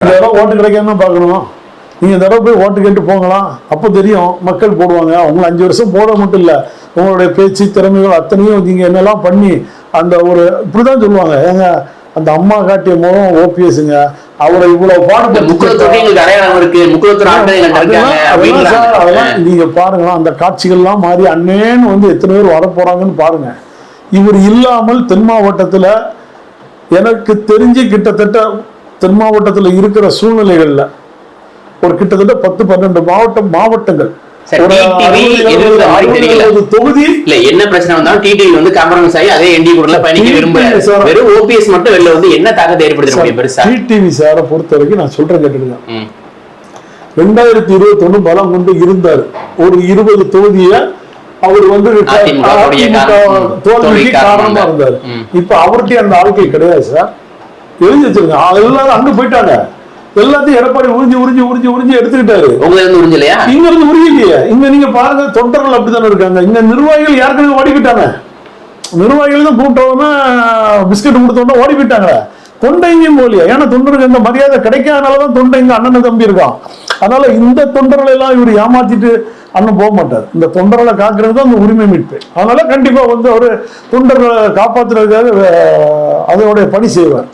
இடம் ஓட்டு கிடைக்காம பார்க்கணும். நீங்க இந்த தடவை போய் ஓட்டு கேட்டு போங்களாம் அப்போ தெரியும் மக்கள் போடுவாங்க. அவங்க அஞ்சு வருஷம் போட மட்டும் இல்ல. உங்களுடைய பேச்சு திறமைகள் அத்தனையும் நீங்க என்னெல்லாம் பண்ணி அந்த ஒரு இப்படிதான் சொல்லுவாங்க. ஏங்க அந்த அம்மா காட்டிய முகம் ஓபிஎஸ்ங்க. அவரை இவ்வளவு பாடுபட்டு நீங்க பாருங்களேன். அந்த காட்சிகள்லாம் மாறி அண்ணேன்னு வந்து எத்தனை பேர் வர போறாங்கன்னு பாருங்க. இவர் இல்லாமல் தென் மாவட்டத்துல எனக்கு தெரிஞ்சு கிட்டத்தட்ட தென் மாவட்டத்துல இருக்கிற சூழ்நிலைகள்ல ஒரு கிட்டத்தட்ட பத்து பன்னெண்டு மாவட்டம் மாவட்டங்கள். தொகுதி. இல்ல. என்ன பிரச்சனை வந்தாலும் டிடிவி வந்து காம்ப்ரமைஸ் ஆகி அதே என்டி கூட பயணிக்க விரும்புறாரு. வெறும் ஓபிஎஸ் மட்டும் வெளில வந்து என்ன தாக்கத்தை ஏற்படுத்த முடியும் பெருசா? டிடிவி சாரை பொறுத்த வரைக்கும் நான் சொல்றேன் கேட்டுடுங்க ம். ரெண்டாயிரத்தி இருபத்தி பலம் கொண்டு இருந்தார். ஒரு இருபது தொகுதிய அவர் வந்து. தோல்விக்கு காரணமா இருந்தார். இப்ப அவர்கிட்ட அந்த ஆட்கள் கிடையாது சார். எழுதி வச்சிருங்க எல்லாரும் அங்க போயிட்டாங்க. எல்லாத்தையும் எடப்பாடி உறிஞ்சி உறிஞ்சி உறிஞ்சி உறிஞ்சி எடுத்துக்கிட்டாரு. உங்களை இருந்து உறிஞ்சலையா? இங்க இருந்து உரியலையே இங்க நீங்க பாருங்க தொண்டர்கள் அப்படித்தானே இருக்காங்க. இங்க நிர்வாகிகள் ஏற்கனவே ஓடி போயிட்டாங்க நிர்வாகிகள் தான் கூப்பிட்டவங்க பிஸ்கட் கொடுத்தவங்க ஓடி போயிட்டாங்க தொண்டைங்கும் போலியா. ஏன்னா தொண்டருக்கு இந்த மரியாதை கிடைக்காதனாலதான் தொண்டை இங்க அண்ணன் தம்பி இருக்கான். அதனால இந்த தொண்டர்களை எல்லாம் இவர் ஏமாத்திட்டு அண்ணன் போக மாட்டார். இந்த தொண்டர்களை காக்குறது தான் அந்த உரிமை மீட்பு. அதனால கண்டிப்பா வந்து அவரு தொண்டர்களை காப்பாத்துறதுக்காக அதோடைய பணி செய்வார்.